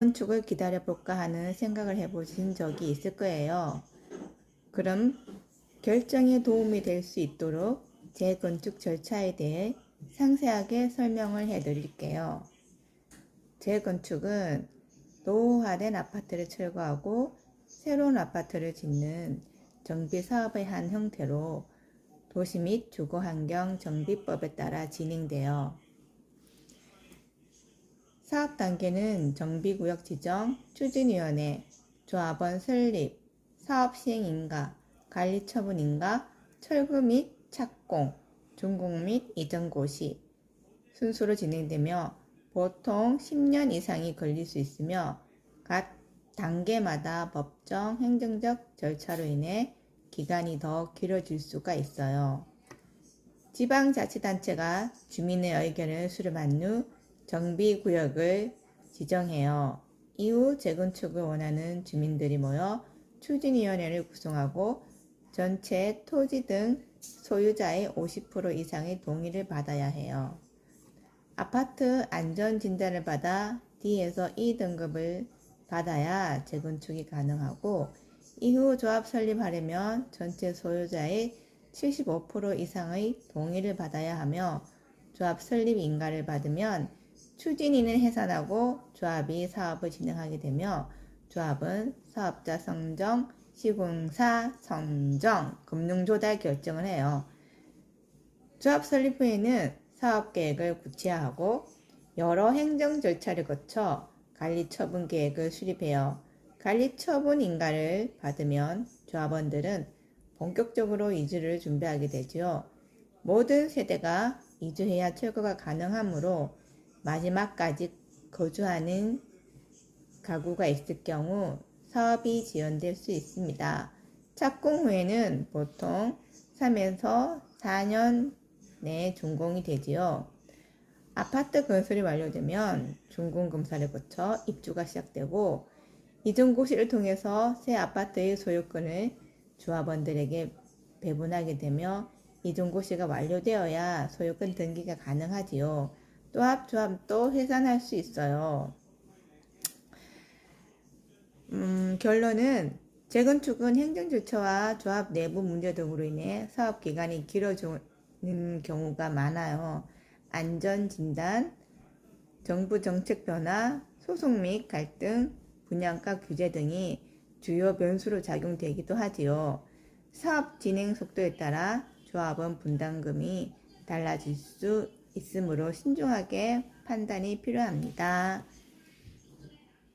건축을 기다려볼까 하는 생각을 해보신 적이 있을 거예요. 그럼 결정에 도움이 될 수 있도록 재건축 절차에 대해 상세하게 설명을 해드릴게요. 재건축은 노후화된 아파트를 철거하고 새로운 아파트를 짓는 정비 사업의 한 형태로 도시 및 주거 환경 정비법에 따라 진행되어 사업 단계는 정비구역 지정, 추진위원회, 조합원 설립, 사업 시행 인가, 관리 처분 인가, 철거 및 착공, 준공 및 이전 고시 순수로 진행되며 보통 10년 이상이 걸릴 수 있으며 각 단계마다 법정, 행정적 절차로 인해 기간이 더 길어질 수가 있어요. 지방자치단체가 주민의 의견을 수렴한 후 정비구역을 지정해요. 이후 재건축을 원하는 주민들이 모여 추진위원회를 구성하고 전체 토지 등 소유자의 50% 이상의 동의를 받아야 해요. 아파트 안전 진단을 받아 D에서 E 등급을 받아야 재건축이 가능하고 이후 조합 설립하려면 전체 소유자의 75% 이상의 동의를 받아야 하며 조합 설립 인가를 받으면 추진인은 해산하고 조합이 사업을 진행하게 되며 조합은 사업자 선정, 시공사 선정, 금융조달 결정을 해요. 조합 설립 후에는 사업 계획을 구체화하고 여러 행정 절차를 거쳐 관리 처분 계획을 수립해요. 관리 처분 인가를 받으면 조합원들은 본격적으로 이주를 준비하게 되지요. 모든 세대가 이주해야 철거가 가능하므로 마지막까지 거주하는 가구가 있을 경우 사업이 지연될 수 있습니다. 착공 후에는 보통 3에서 4년 내에 준공이 되지요. 아파트 건설이 완료되면 준공 검사를 거쳐 입주가 시작되고 이전 고시를 통해서 새 아파트의 소유권을 조합원들에게 배분하게 되며 이전 고시가 완료되어야 소유권 등기가 가능하지요. 또합 조합도 해산할 수 있어요. 음, 결론은 재건축은 행정 절차와 조합 내부 문제 등으로 인해 사업 기간이 길어지는 경우가 많아요. 안전 진단, 정부 정책 변화, 소송 및 갈등, 분양가 규제 등이 주요 변수로 작용되기도 하지요. 사업 진행 속도에 따라 조합원 분담금이 달라질 수 있으므로 신중하게 판단이 필요합니다.